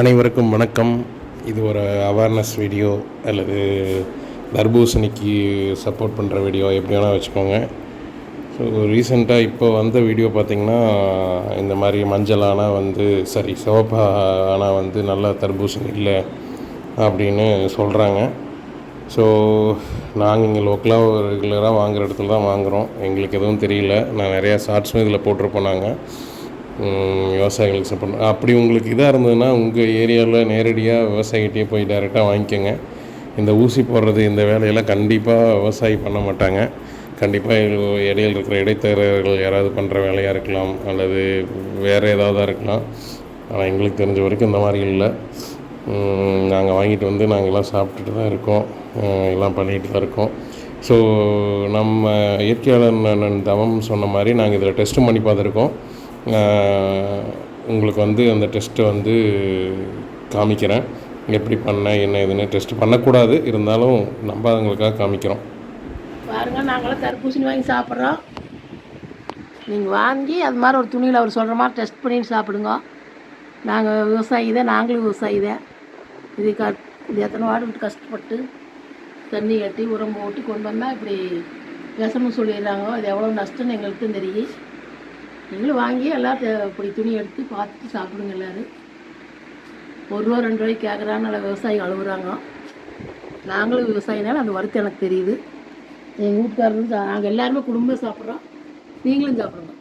அனைவருக்கும் வணக்கம். இது ஒரு அவேர்னஸ் வீடியோ அல்லது தர்பூசணிக்கு சப்போர்ட் பண்ணுற வீடியோ எப்படி வேணால் வச்சுக்கோங்க. ஸோ ரீசெண்டாக இப்போ வந்த வீடியோ பார்த்திங்கன்னா இந்த மாதிரி மஞ்சள் ஆனால் வந்து சரி சிவப்பா ஆனால் வந்து நல்லா தர்பூசணி இல்லை அப்படின்னு சொல்கிறாங்க ஸோ நாங்கள் இங்கே லோக்கலாக ரெகுலராக வாங்குகிற இடத்துல தான் வாங்குகிறோம் எங்களுக்கு எதுவும் தெரியல. நான் நிறையா ஷார்ட்ஸும் இதில் போட்டிருப்போம் நாங்கள் விவசாயிகளுக்கு சப்போர்ட் அப்படி உங்களுக்கு இதாக இருந்ததுன்னா உங்கள் ஏரியாவில் நேரடியாக விவசாயிகிட்டே போய் டைரெக்டாக வாங்கிக்கோங்க. இந்த ஊசி போடுறது இந்த வேலையெல்லாம் கண்டிப்பாக விவசாயி பண்ண மாட்டாங்க. கண்டிப்பாக இடையில் இருக்கிற இடைத்தரகர்கள் யாராவது பண்ணுற வேலையாக இருக்கலாம் அல்லது வேறு ஏதாவது இருக்கலாம். ஆனால் எங்களுக்கு தெரிஞ்ச வரைக்கும் இந்த மாதிரி இல்லை. நாங்கள் வாங்கிட்டு வந்து நாங்கள்லாம் சாப்பிட்டுட்டு தான் இருக்கோம். எல்லாம் பண்ணிகிட்டு தான் இருக்கோம். ஸோ நம்ம இயற்கையாளர் அண்ணன் தவம் சொன்ன மாதிரி நாங்கள் இதில் டெஸ்ட்டும் பண்ணி பார்த்துருக்கோம். உங்களுக்கு வந்து அந்த டெஸ்ட்டை வந்து காமிக்கிறேன். எப்படி பண்ணேன் என்ன ஏதுன்னு டெஸ்ட் பண்ணக்கூடாது. இருந்தாலும் நம்பாதவங்களுக்காக காமிக்கிறோம். பாருங்க நாங்களாம் தர்பூசணி வாங்கி சாப்பிட்றோம். நீங்கள் வாங்கி அது மாதிரி ஒரு துணியில் அவர் சொல்கிற மாதிரி டெஸ்ட் பண்ணி சாப்பிடுங்க. நாங்கள் விவசாயி தான் நாங்களும் விவசாயி தான். இது க இது எத்தனை வாடு விட்டு கஷ்டப்பட்டு தண்ணி கட்டி உரம் போட்டு கொண்டு வந்தால் இப்படி விஷம்னு சொல்லிடுறாங்க அது எவ்வளோ நஷ்டம்னு எங்களுக்கு தெரியும். நீங்களும் வாங்கி எல்லாம் இப்படி துணி எடுத்து பார்த்துட்டு சாப்பிடுங்க எல்லோரும். ஒரு ரூபா ரெண்டு ரூபாய்க்கு கேட்குறான்னு விவசாயிகள் விவசாயி அழுகுறாங்க நாங்களும் விவசாயினால அந்த வருத்தம் எனக்கு தெரியுது. எங்கள் வீட்டுக்காரரும் நாங்கள் எல்லாருமே குடும்பம் சாப்பிட்றோம். நீங்களும் சாப்பிடுங்க.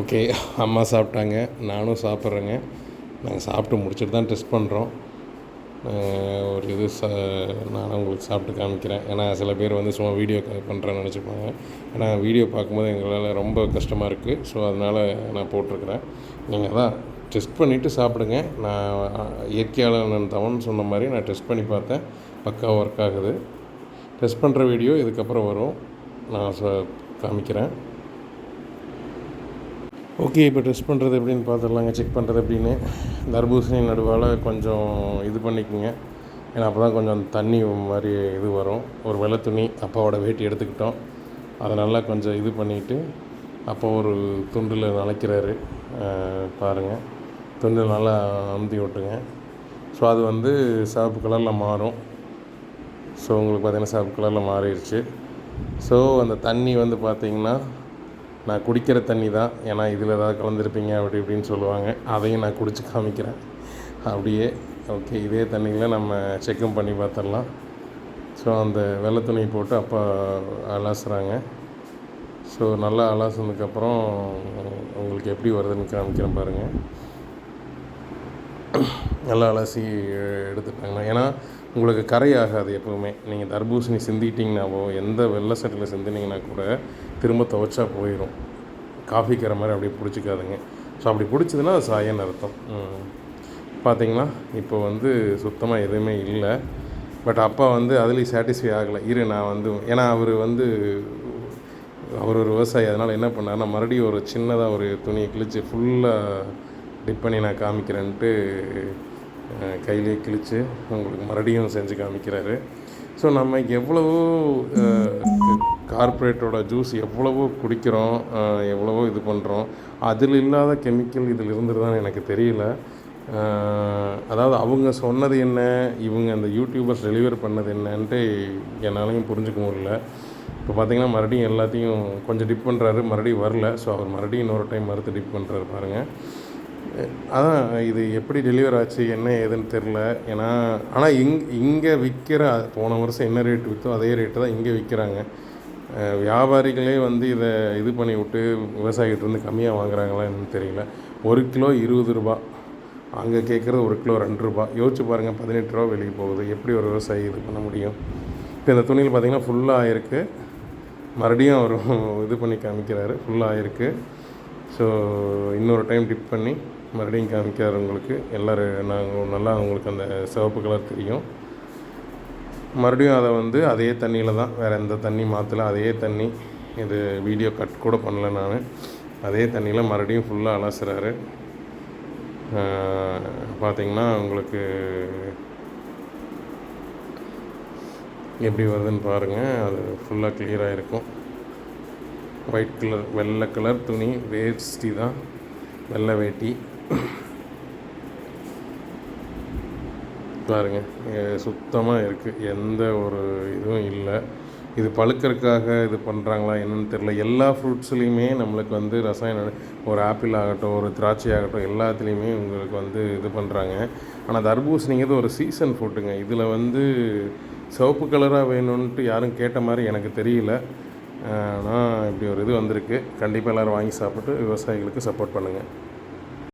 ஓகே அம்மா சாப்பிட்டாங்க நானும் சாப்பிட்றேங்க. நாங்கள் சாப்பிட்டு முடிச்சுட்டு தான் டெஸ்ட் பண்ணுறோம் ஒரு இது ச நான் உங்களுக்கு சாப்பிட்டு காமிக்கிறேன். ஏன்னா சில பேர் வந்து சும்மா வீடியோ பண்ணுறேன்னு நினச்சிப்பாங்க. ஏன்னா வீடியோ பார்க்கும்போது எங்களால் ரொம்ப கஷ்டமாக இருக்குது ஸோ அதனால் நான் போட்டிருக்கிறேன். நீங்கள் தான் டெஸ்ட் பண்ணிவிட்டு சாப்பிடுங்க. நான் இயற்கையாளர் தவன் சொன்ன மாதிரி நான் டெஸ்ட் பண்ணி பார்த்தேன். பக்கா ஒர்க் ஆகுது. டெஸ்ட் பண்ணுற வீடியோ இதுக்கப்புறம் வரும். நான் ச காமிக்கிறேன். ஓகே இப்போ டெஸ்ட் பண்ணுறது எப்படின்னு பார்த்துடலாங்க செக் பண்ணுறது எப்படின்னு. தர்பூசணி நடுவால் கொஞ்சம் இது பண்ணிக்கோங்க. ஏன்னா அப்போ தான் கொஞ்சம் அந்த தண்ணி மாதிரி இது வரும். ஒரு வெள்ளை துணி அப்பாவோட வேட்டி எடுத்துக்கிட்டோம். அதை நல்லா கொஞ்சம் இது பண்ணிவிட்டு அப்போ ஒரு துண்டில் நனைக்கிறாரு. பாருங்கள் துண்டில் நல்லா அமுத்தி விட்டுங்க ஸோ அது வந்து சிவப்பு கலரில் மாறும். ஸோ உங்களுக்கு பார்த்திங்கன்னா சிவப்பு கலரில் மாறிடுச்சு. ஸோ அந்த தண்ணி வந்து பார்த்திங்கன்னா நான் குடிக்கிற தண்ணி தான். ஏன்னா இதில் ஏதாவது கலந்துருப்பீங்க அப்படி இப்படின்னு சொல்லுவாங்க. அதையும் நான் குடிச்சு காமிக்கிறேன். அப்படியே ஓகே இதே தண்ணியில் நம்ம செக்கும் பண்ணி பார்த்துடலாம். ஸோ அந்த வெள்ளை துணி போட்டு அப்பா அலாசுறாங்க. ஸோ நல்லா அலாசுனதுக்கப்புறம் உங்களுக்கு எப்படி வருதுன்னு காமிக்கிறேன் பாருங்கள் நல்லா அலசி எடுத்துட்டாங்கன்னா ஏன்னா உங்களுக்கு கரை ஆகாது எப்போவுமே. நீங்கள் தர்பூசணி சிந்திட்டிங்கனாவோ எந்த வெள்ளை சட்டில் சிந்தினீங்கன்னா கூட திரும்ப துவைச்சா போயிடும் காஃபி கரை மாதிரி அப்படியே பிடிச்சிக்காதுங்க. ஸோ அப்படி பிடிச்சதுன்னா அது சாயன்னு அர்த்தம். ம். பார்த்தீங்களா இப்போ வந்து சுத்தமாக எதுவுமே இல்லை. பட் அப்பா வந்து அதுலேயும் சாட்டிஸ்ஃபை ஆகலை. இரு நான் வந்து ஏன்னா அவர் வந்து அவர் ஒரு விவசாயி. அதனால் என்ன பண்ணார்னா மறுபடியும் ஒரு சின்னதாக ஒரு துணியை கிழிச்சு ஃபுல்லாக டிப் பண்ணி நான் காமிக்கிறேன்ட்டு கையிலே கிழித்து உங்களுக்கு மறுபடியும் செஞ்சு காமிக்கிறாரு. ஸோ நம்ம எவ்வளவோ கார்ப்பரேட்டோட ஜூஸ் எவ்வளவோ குடிக்கிறோம் எவ்வளவோ இது பண்ணுறோம் அதில் இல்லாத கெமிக்கல் இதில் இருந்துருதான்னு எனக்கு தெரியல. அதாவது அவங்க சொன்னது என்ன இவங்க அந்த யூடியூபர்ஸ் டெலிவர் பண்ணது என்னன்ட்டு என்னாலையும் புரிஞ்சுக்க முடியல. இப்போ பார்த்தீங்கன்னா மறுபடியும் எல்லாத்தையும் கொஞ்சம் டிப் பண்ணுறாரு மறுபடியும் வரல. ஸோ அவர் மறுபடியும் இன்னொரு டைம் மறுத்து டிப் பண்ணுறாரு பாருங்கள் அதான் இது எப்படி டெலிவர் ஆச்சு என்ன ஏதுன்னு தெரில ஏன்னா ஆனால் இங் இங்கே விற்கிற போன வருஷம் என்ன ரேட் விற்றோ அதே ரேட்டு தான் இங்கே விற்கிறாங்க வியாபாரிகளே வந்து இதை இது பண்ணி விட்டு விவசாயிகிட்டருந்து கம்மியாக வாங்குறாங்களா என்னன்னு தெரியல. ஒரு கிலோ இருபது ரூபா. அங்கே கேட்குறது ஒரு கிலோ ரெண்டு ரூபா. யோசிச்சு பாருங்கள் பதினெட்டு ரூபா வெளியே போகுது. எப்படி ஒரு விவசாயி இது பண்ண முடியும்? இப்போ இந்த துணியில் பார்த்திங்கன்னா ஃபுல்லாக ஆயிருக்கு மறுபடியும் அவர் இது பண்ணி காமிக்கிறாரு. ஃபுல்லாக ஆயிருக்கு ஸோ இன்னொரு டைம் டிப் பண்ணி மறுபடியும் காமிக்கிறார் உங்களுக்கு. எல்லோரும் நாங்கள் நல்லா உங்களுக்கு அந்த சிவப்பு கலர் தெரியும். மறுபடியும் அதை வந்து அதே தண்ணியில் தான் வேறு எந்த தண்ணி மாற்றல அதே தண்ணி இது வீடியோ கட் கூட பண்ணல நான். அதே தண்ணியில் மறுபடியும் ஃபுல்லாக அலசுறாரு. பார்த்தீங்கன்னா உங்களுக்கு எப்படி வருதுன்னு பாருங்கள் அது ஃபுல்லாக கிளியராக இருக்கும். ஒயிட் கலர் வெள்ளை கலர் துணி வேஷ்டி தான். வெள்ளை வேட்டி. பாருங்க சுத்தமாக இருக்குது எந்த ஒரு இதுவும் இல்லை. இது பழுக்கறதுக்காக இது பண்ணுறாங்களா என்னன்னு தெரில எல்லா ஃப்ரூட்ஸ்லேயுமே நம்மளுக்கு வந்து ரசாயன ஒரு ஆப்பிள் ஆகட்டும் ஒரு திராட்சை ஆகட்டும் எல்லாத்துலேயுமே உங்களுக்கு வந்து இது பண்ணுறாங்க ஆனால் தர்பூசணிங்கிறது ஒரு சீசன் ஃப்ரூட்டுங்க இதில் வந்து சிவப்பு கலராக வேணும்ன்ட்டு யாரும் கேட்ட மாதிரி எனக்கு தெரியல. ஆனால் இப்படி ஒரு இது வந்திருக்கு. கண்டிப்பாக எல்லோரும் வாங்கி சாப்பிட்டு விவசாயிகளுக்கு சப்போர்ட் பண்ணுங்கள்